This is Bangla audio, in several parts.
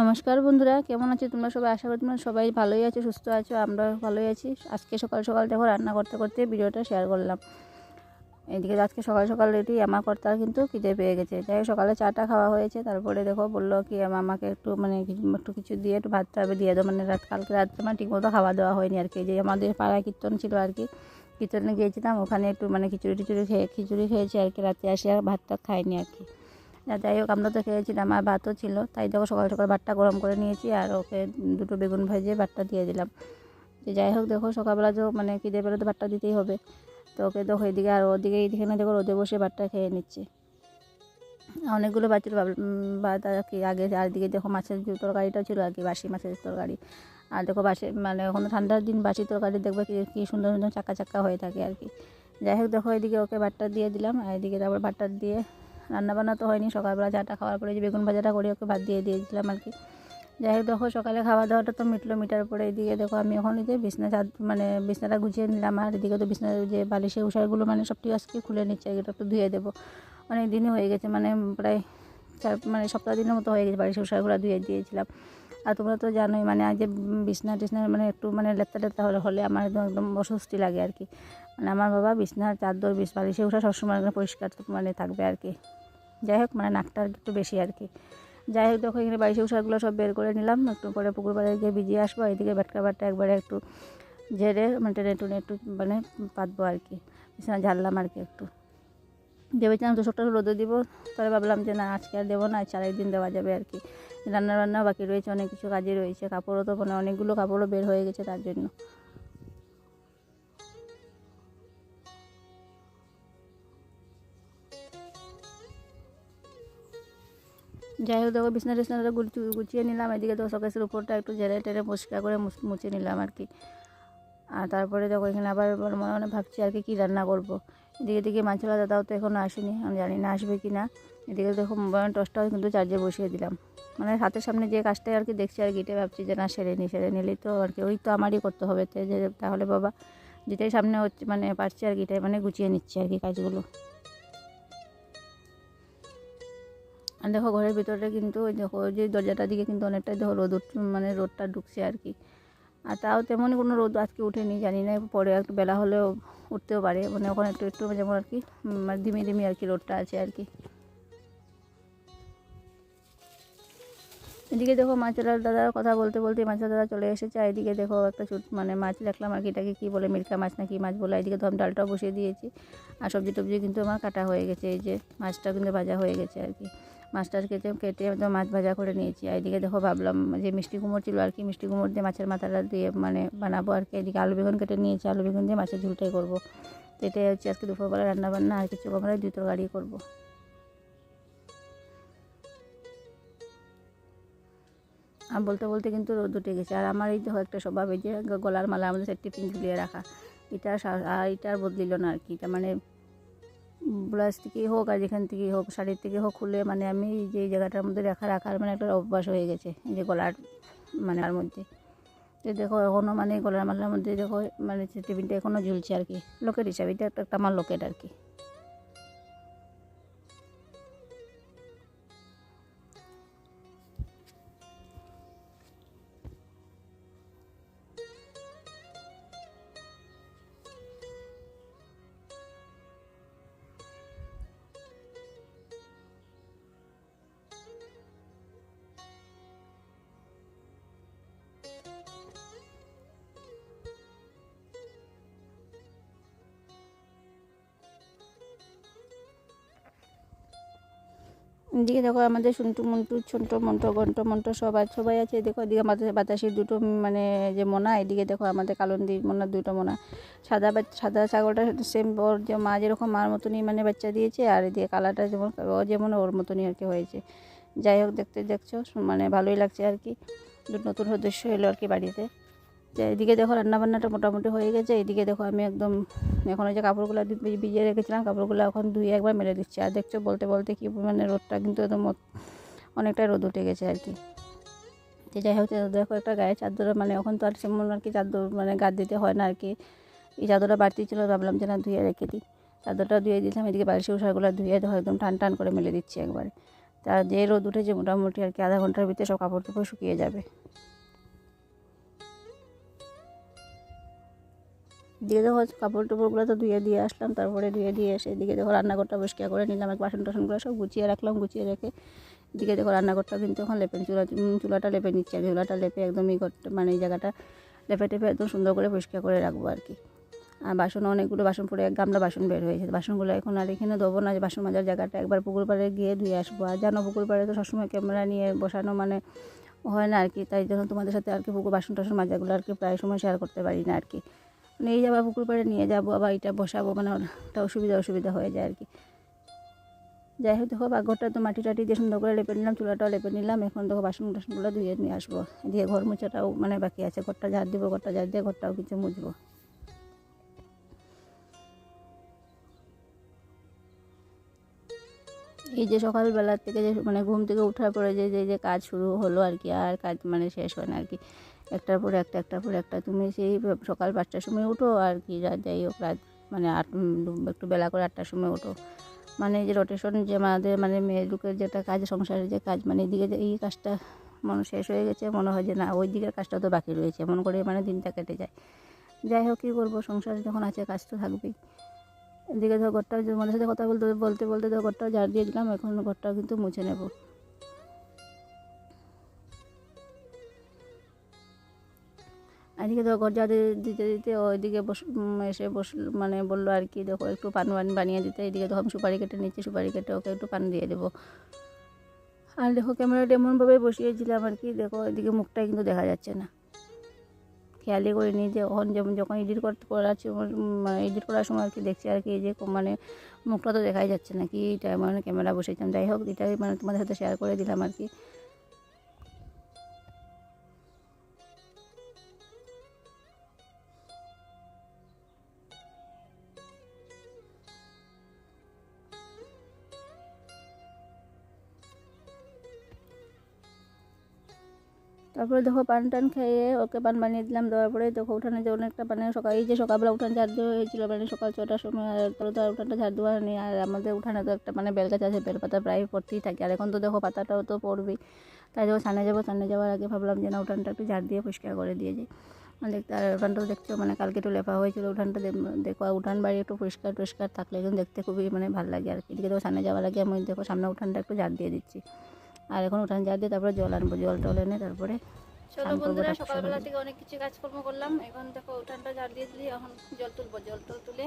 নমস্কার বন্ধুরা, কেমন আছো তোমরা সবাই? আশা করি তোমরা সবাই ভালোই আছো, সুস্থ আছো আমরা ভালোই আছি। আজকে সকাল সকাল দেখো রান্না করতে করতে ভিডিওটা শেয়ার করলাম। এদিকে আজকে সকাল সকাল রেডি, আমার কর্তা কিন্তু খিদে পেয়ে গেছে। যাই সকালে চাটা খাওয়া হয়েছে, তারপরে দেখো বলল কি আমাকে একটু মানে একটু কিছু দিয়ে একটু ভাত টাবে দিয়ে দাও মানে রাত কালকে রাত্রে মানে ঠিকমতো খাওয়া দাওয়া হয়নি আর কি। যে আমাদের পাড়ায় কীর্তন ছিল আর কি, কীর্তনে গিয়েছিলাম, ওখানে একটু মানে খিচুড়ি টিচুড়ি খেয়ে খিচুড়ি খেয়েছি আর কি, রাতে আসি আর ভাতটা খাইনি আর কি। যাই হোক, আমরা তো খেয়েছিলাম, আর ভাতও ছিল। তাই দেখো, সকাল সকাল ভাতটা গরম করে নিয়েছি, আর ওকে দুটো বেগুন ভেজে ভাতটা দিয়ে দিলাম। যে যাই হোক, দেখো, সকালবেলা তো মানে খিদে পেলে তো ভাতটা দিতেই হবে। তো ওকে দেখো, এদিকে আর ওদিকে এইদিকে না দেখো, রোদে বসে ভাতটা খেয়ে নিচ্ছে। অনেকগুলো বাচ্চার আর কি আগে, আর দিকে দেখো, মাছের তরকারিটাও ছিল আর কি, বাসি মাছের তরকারি। আর দেখো, বাসি মানে এখন ঠান্ডার দিন, বাসি তরকারি দেখবে কি কি সুন্দর সুন্দর চাকা চাক্কা হয়ে থাকে আর কি। যাই হোক, দেখো, এদিকে ওকে ভাতটা দিয়ে দিলাম, আর এদিকে তারপর ভাতটা দিয়ে রান্নাবান্না তো হয়নি, সকালবেলা চাটা খাওয়ার পরে যে বেগুন ভাজাটা করে ওকে ভাত দিয়ে দিয়েছিলাম আর কি। যাই হোক দেখো, সকালে খাওয়া দাওয়াটা তো মিটলো মিটার পরে এদিকে দেখো আমি এখন যে বিছনা চাদ মানে বিছনাটা গুছিয়ে নিলাম আর এদিকে তো বিছনার যে বালিশের উষারগুলো মানে সব সবটি আজকে খুলে নিচ্ছে এটা একটু ধুয়ে দেবো। অনেক দিনই হয়ে গেছে মানে প্রায় চার মানে সপ্তাহ দিনের মতো হয়ে গেছে বালিশের উষারগুলো ধুয়ে দিয়েছিলাম। আর তোমরা তো জানোই মানে আজ যে বিছনা টিছনা মানে একটু মানে লেপটা লেপটা হলে হলে আমার একদম একদম অস্বস্তি লাগে আর কি। মানে আমার বাবা বিছনার চাদর, বিছ বালিশে উষা সবসময় একদম পরিষ্কার মানে থাকবে আর কি। যাই হোক মানে নাকটা একটু বেশি আর কি। যাই হোক, দেখো এখানে বাড়ির উষাগুলো সব বের করে নিলাম। একটু পরে পুকুর পাড়ে গিয়ে ভিজিয়ে আসব। এদিকে ব্যাটকা বাটটা একবারে একটু ঝেড়ে মানে টেনে টুনে একটু মানে পাতবো আর কি। বিছানা ঝাড়লাম আর কি একটু। ভেবেছিলাম দুশোটা রোদে দিব তাহলে ভাবলাম যে না, আজকে আর দেবো না চার একদিন দেওয়া যাবে আর কি। রান্না বান্না বাকি রয়েছে, অনেক কিছু কাজে রয়েছে। কাপড়ও তো মানে অনেকগুলো কাপড়ও বের হয়ে গেছে তার জন্য। যাই হোক দেখো, বিছনা টিছনাটা গুছিয়ে নিলাম। এদিকে তো শোকেসের উপরটা একটু ঝেড়ে টেড়ে পরিষ্কার করে মুছ- নিলাম আর কি। আর তারপরে দেখো, এখানে আবার মনে মনে ভাবছি আর কি, কী রান্না করব। এদিকে এদিকে মাছলা দাদাও তো এখনও আসেনি। আমি জানি না আসবে কি না এদিকে দেখো, মোবাইল টসটাও কিন্তু চার্জে বসিয়ে দিলাম। মানে হাতের সামনে যে কাজটাই আর কি দেখছি আর এটা ভাবছি যে না, সেরে নি সেরে নিলেই তো আর কি, ওই তো আমারই করতে হবে। তাহলে বাবা, যেটাই সামনে হচ্ছে মানে পারছি আর কি, এটাই মানে গুছিয়ে নিচ্ছি আর কি কাজগুলো। আর দেখো ঘরের ভিতরে কিন্তু ওই দেখো যে দরজাটার দিকে কিন্তু অনেকটাই দেখো রোদ মানে রোদটা ঢুকছে আর কি। আর তাও তেমনই কোনো রোদ আজকে উঠেনি, জানি না, পরে একটু বেলা হলেও উঠতেও পারে। মানে ওখানে একটু একটু যেমন আর কি মানে ধিমে ধিমে আর কি রোদটা আছে আর কি। এদিকে দেখো মাছের দাদার কথা বলতে বলতে মাছের দাদা চলে এসেছে, আর এদিকে দেখো একটা চুট মানে মাছ দেখলাম আর কি, এটাকে কী বলে মিরকা মাছ না কি মাছ বলে, এদিকে তো আমি ডালটাও বসিয়ে দিয়েছি। আর সবজি টবজি কিন্তু আমার কাটা হয়ে গেছে, এই যে মাছটা কিন্তু ভাজা হয়ে গেছে আর কি। মাছটা কেটে কেটে একদম মাছ ভাজা করে নিয়েছি। আর এদিকে দেখো ভাবলাম যে মিষ্টি কুমড় ছিল আর কি, মিষ্টি কুমড় দিয়ে মাছের মাথাটা দিয়ে মানে বানাবো আর কি। এদিকে আলু বেগুন কেটে নিয়েছি, আলু বেগুন দিয়ে মাছের ঝুলটাই করব। তো এটাই হচ্ছে আজকে দুপুরবেলা রান্না বান্না আর কিছু আমরা দুই তরকারি করব। আর বলতে বলতে কিন্তু রোদ উঠে গেছে। আর আমার এই দেখো একটা স্বভাব, এই যে গলার মালা আমাদের সেট টিফিন ঝুলিয়ে রাখা। এটা আর এটা আর বদলিল না আর কি। এটা মানে ব্লাউজ থেকেই হোক আর যেখান থেকেই হোক, শাড়ির থেকে হোক, খুলে মানে আমি যে জায়গাটার মধ্যে রাখা, রাখার মানে একটা অভ্যাস হয়ে গেছে যে গলার মানে আর মধ্যে। তো দেখো এখনও মানে গলার মালার মধ্যে দেখো মানে টিফিনটা এখনও ঝুলছে আর কি, লোকের হিসাবে, এটা একটা আমার লোকের আর কি। এদিকে দেখো আমাদের সন্টু মন্টু ছোট মন্টু, গন্ট, মন্টু সবাই সবাই আছে। দেখো এদিকে আমাদের বাতাসের দুটো মানে যে মোনা, এদিকে দেখো আমাদের কালন্দির মোনা দুটো মোনা। সাদা সাদা ছাগলটা সেম ওর যে মা যেরকম মার মতনই মানে বাচ্চা দিয়েছে, আর এদিকে কালারটা যেমন, ও যেমন ওর মতনই আর কি হয়েছে। যাই হোক, দেখতে দেখছ মানে ভালোই লাগছে আর কি। নতুন সদস্য এলো আর কি বাড়িতে। এদিকে দেখো রান্নাবান্নাটা মোটামুটি হয়ে গেছে, এদিকে দেখো আমি একদম এখন ওই যে কাপড়গুলো ভিজিয়ে রেখেছিলাম, কাপড়গুলো এখন ধুয়ে একবার মেলে দিচ্ছি। আর দেখছ বলতে বলতে কি মানে রোদটা কিন্তু একদম অনেকটাই রোদ উঠে গেছে আর কি। তো যাই হোক দেখো একটা গায়ে চাদর মানে এখন তো আর সেমন আর কি চাদর মানে গাদ দিতে হয় না আর কি। এই চাদরটা বাড়তি ছিল, ভাবলাম যে না ধুয়ে রেখে দিই। চাদরটা ধুয়ে দিয়েছিলাম, এদিকে বালিশের উষাগুলো ধুয়ে দেখো একদম টান টান করে মেলে দিচ্ছি একবারে। তার যে রোদ উঠেছে মোটামুটি আর কি, আধা ঘণ্টার ভিতরে সব কাপড় টাপড় শুকিয়ে যাবে। দিয়ে দেখো কাপড় টাপড়গুলো তো ধুয়ে দিয়ে আসলাম, তারপরে ধুয়ে দিয়ে এসে এদিকে দেখো রান্নাঘরটা পরিষ্কার করে নিলাম এক বাসন টাসনগুলো সব গুছিয়ে রাখলাম, গুছিয়ে রেখে এদিকে দেখো রান্নাঘরটা কিন্তু এখন লেপে, চুলা চুলাটা লেপে নিচ্ছি আমি, চুলাটা লেপে একদমই ঘরটা মানে এই জায়গাটা লেপে টেপে একদম সুন্দর করে পরিষ্কার করে রাখব আর কি। আর বাসন, অনেকগুলো বাসন পড়ে এক গামলা বাসন বের হয়েছে, বাসনগুলো এখন আর এখানে দেবো না, যে বাসন মাজার জায়গাটা একবার পুকুর পাড়ে গিয়ে ধুয়ে আসব। আর জানো পুকুর পাড়ে তো সবসময় ক্যামেরা নিয়ে বসানো মানে হয় না আর কি, তাই জন্য তোমাদের সাথে আর কি পুকুর বাসন টাসন মাজাগুলো আর কি প্রায় সময় শেয়ার করতে পারি না আর কি। এই যাবার পুকুর পাড়ে নিয়ে যাব, আবার এটা বসাবো মানে একটা অসুবিধা অসুবিধা হয়ে যায় আর কি। যাই হোক, দেখো ঘরটা তো মাটি টাটি দিয়ে সুন্দর করে লেপে নিলাম, চুলাটাও লেপে নিলাম, এখন দেখো বাসন টাসনগুলো ধুয়ে নিয়ে আসব। দিয়ে ঘর মুছাটাও মানে বাকি আছে, ঘরটা ঝাড় দিব, ঘরটা ঝাড় দিয়ে ঘরটাও কিছু মুছবো। এই যে সকালবেলা থেকে যে মানে ঘুম থেকে ওঠার পরে যে যে কাজ শুরু হলো আর কি, আর কাজ মানে শেষ হয় না আর কি। একটার পর একটা, একটার পর একটা। তুমি সেই সকাল পাঁচটার সময় উঠো আর কি রাত যাই হোক রাত মানে আট একটু বেলা করে আটটার সময় উঠো মানে যে রোটেশন যে আমাদের মানে মেয়ে লোকের যেটা কাজ, সংসারের যে কাজ মানে এদিকে এই কাজটা মনে শেষ হয়ে গেছে, মনে হয় যে না, ওই দিকের কাজটা তো বাকি রয়েছে, এমন করে মানে দিনটা কেটে যায়। যাই হোক, কী করব সংসারে যখন আছে কাজ তো থাকবেই। এদিকে ধর যে তোমাদের সাথে কথা বলতে বলতে বলতে ধর ঘরটাও ঝাড় দিয়ে দিলাম, এখন ঘরটাও কিন্তু মুছে নেব। এদিকে ঘর ঝাড় দিতে দিতে ওইদিকে বস এসে বস মানে বলল আর কি, দেখো একটু পান বান বানিয়ে দিতে, এদিকে দেখো আমি সুপারি কেটে নিচ্ছি, সুপারি কেটে ওকে একটু পান দিয়ে দেবো। আর দেখো ক্যামেরাটা এমনভাবে বসিয়েছিলাম আর কি, দেখো এদিকে মুখটা কিন্তু দেখা যাচ্ছে না। খেয়ালই করিনি যে ওখান যেমন যখন এডিট করতে সময় মানে এডিট করার সময় আর কি দেখছি আর কি যে মানে মুখটা তো দেখাই যাচ্ছে না, কি এটা মানে ক্যামেরা বসেছিলাম। যাই হোক, এটাই মানে তোমাদের সাথে শেয়ার করে দিলাম আর কি। তারপরে দেখো পান টান খেয়ে ওকে পান বানিয়ে দিলাম, দেওয়ার পরে দেখো উঠানে যে অনেকটা মানে সকাল, এই যে সকালবেলা উঠান ঝাড় দেওয়া হয়েছিল মানে সকাল ছটার সময়, আর তাহলে তো আর উঠানটা ঝাড় দেওয়া হয়নি, আর আমাদের উঠানে তো একটা মানে বেলগাছ আছে, বেলপাতা প্রায় পড়তেই থাকে, আর এখন তো দেখো পাতাটাও তো পড়বেই। তাই দেখো সামনে যাব সামনে যাওয়ার আগে ভাবলাম যে না, উঠানটা একটু ঝাড় দিয়ে পরিষ্কার করে দিয়ে যাই। মানে দেখতে, আর উঠানটাও দেখছ মানে কালকে একটু লেপা হয়েছিল উঠানটা দেখো উঠান বাড়ি একটু পরিষ্কার টরিষ্কার থাকলে কিন্তু দেখতে খুবই মানে ভালো লাগে আর কি। এদিকে দেখো সামনে যাওয়ার আগে আমি দেখো সামনে উঠানটা একটু ঝাড় দিয়ে দিচ্ছি। আর এখন উঠান ঝাড় দিয়ে তারপরে জল আনব জল টল এনে তারপরে চলো বন্ধুরা সকালবেলা থেকে অনেক কিছু কাজকর্ম করলাম। এখন দেখো উঠানটা ঝাড় দিয়ে দিলি এখন জল তুলবো জল টল তুলে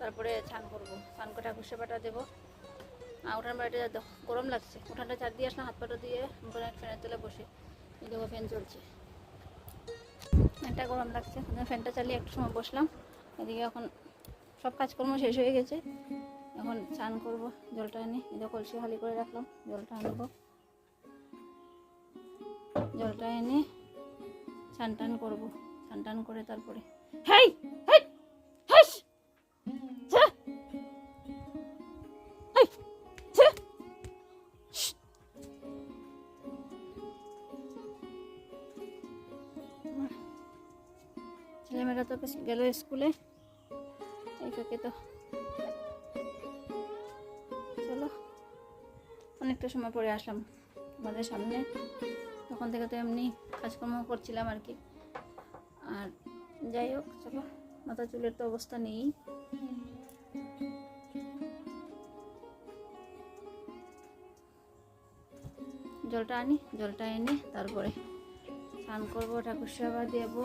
তারপরে স্নান করব। স্নান করে ঘুষে পাটা দেবো। আর উঠান বাড়িটা গরম লাগছে। উঠানটা ঝাড় দিয়ে আসলাম হাত পাটা দিয়ে ফ্যানের তলে বসে। এই দেখো ফ্যান চলছে। ফ্যানটা গরম লাগছে। ফ্যানটা চালিয়ে একটু সময় বসলাম। এদিকে এখন সব কাজকর্ম শেষ হয়ে গেছে। এখন স্নান করব জলটা এনে এই কলসি খালি করে রাখলাম জলটা আনব। জলটা এনে স্নান টান করব। স্নান টান করে তারপরে হেই। ছেলেমেয়েরা তো গেল স্কুলে। এই ফাঁকে তো চলো, অনেকটা সময় পরে আসলাম। আমাদের সামনে তখন থেকে তো এমনি কাজকর্ম করছিলাম আর কি। আর যাই হোক, চলো মাথা চুলের তো অবস্থা নেই। জলটা আনি, জলটা এনে তারপরে স্নান করব, ঠাকুর সেবা দেবো,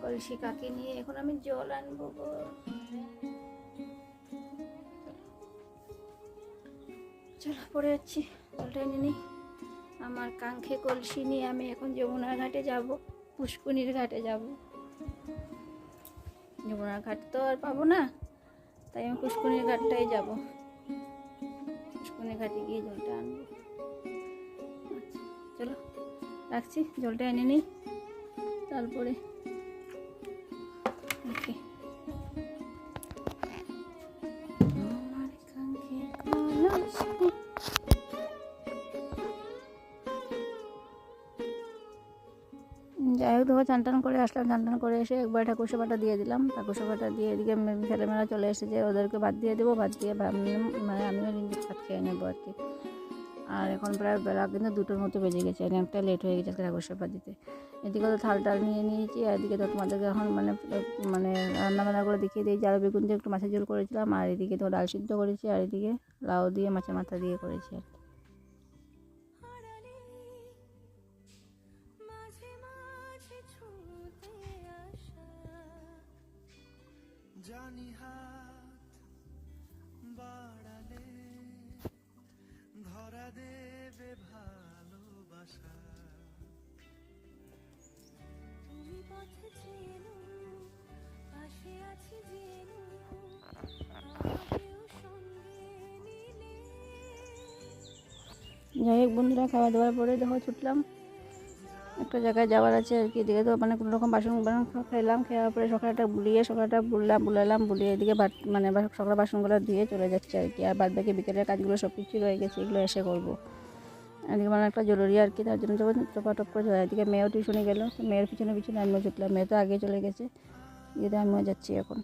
কলসি কাকে নিয়ে এখন আমি জল আনব। চলো পরে যাচ্ছি, জলটা এনে নিই। আমার কাঙ্ক্ষে কলসি নিয়ে আমি এখন যমুনার ঘাটে যাব, পুষ্কুনির ঘাটে যাব। যমুনার ঘাট তো আর পাবো না, তাই আমি পুষ্কুনির ঘাটটাই যাব। পুষ্কুনির ঘাটে গিয়ে জলটা আনব। আচ্ছা চলো, রাখছি, জলটা এনে নিই। তারপরে, ওকে। যাই হোক দেখো চান করে আসলাম চান করে এসে একবার ঠাকুর সেবাটা দিয়ে দিলাম। ঠাকুর সেবাটা দিয়ে এদিকে ছেলেমেয়েরা চলে এসেছে ওদেরকে ভাত দিয়ে দেবো, ভাত দিয়ে মানে আমিও ভাত খেয়ে নেব আর কি। আর এখন প্রায় বেলা কিন্তু দুটোর মতো বেজে গেছে অনেকটা লেট হয়ে গেছে আজকে ঠাকুর সেবা দিতে। এদিকে তো থাল টাল নিয়ে নিয়েছি, আর এদিকে তো তোমাদেরকে এখন মানে মানে রান্না বান্না করে দেখিয়ে দিয়েছি। আর বেগুন দিয়ে একটু মাছের ঝোল করেছিলাম, আর এদিকে তো ডাল সিদ্ধ করেছি, আর এদিকে লাউ দিয়ে, মাছের মাথা দিয়ে করেছি আর যাই হোক বন্ধুরা খাওয়া দাওয়ার পরে দেখো ছুটলাম। একটা জায়গায় যাওয়ার আছে আর কি, এদিকে তো মানে কোনো রকম বাসন বাসন খেলাম খাওয়ার পরে সকালটা বুলিয়ে সকালটা বুললাম, বুলালাম, বুলিয়ে এদিকে ভাত মানে সকাল বাসনগুলো ধুয়ে চলে যাচ্ছে আর কি। আর বাদ বাকি বিকেলের কাজগুলো সব কিছু রয়ে গেছে, এগুলো এসে করব। এদিকে মানে একটা জরুরি আর কি, তার জন্য যখন টপা টপ করে চলে এদিকে মেয়েও টিউশনে গেলো মেয়ের পিছনে পিছনে আমিও ছুটলাম, মেয়ে তো আগে চলে গেছে, এদিকে আমিও যাচ্ছি এখন।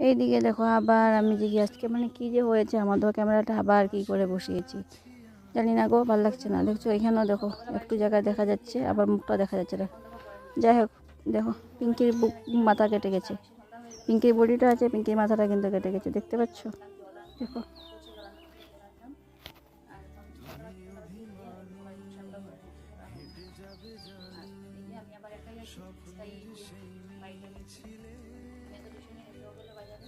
এইদিকে দেখো আবার আমি যে আজকে মানে কী যে হয়েছে আমার তো ক্যামেরাটা আবার কি করে বসিয়েছি? জানি না গো, ভালো লাগছে না। দেখছ, এখানেও দেখো, একটু জায়গায় দেখা যাচ্ছে, আবার মুখটা দেখা যাচ্ছে না। যাই হোক, দেখো, পিঙ্কির বুক মাথা কেটে গেছে। পিঙ্কির বডিটা আছে, পিঙ্কির মাথাটা কিন্তু কেটে গেছে, দেখতে পাচ্ছ? দেখো। যাবে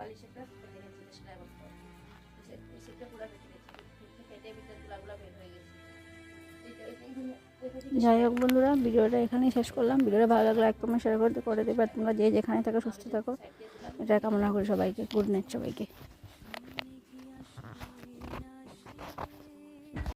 বালিশের একটা ফেটে গেছে সেলাই বস্তা। এই সেটটা পুরো ফেটে গেছে। ফেটে ভিতরে তুলাগুলো বের হয়ে গেছে। যাই হোক বন্ধুরা ভিডিওটা এখানেই শেষ করলাম। ভিডিওটা ভালো লাগল এক কমেন্ট শেয়ার করতে করে দেবে। আর তোমরা যে যেখানে থাকো সুস্থ থাকো। এটা কামনা করি সবাইকে। গুড নাইট সবাইকে।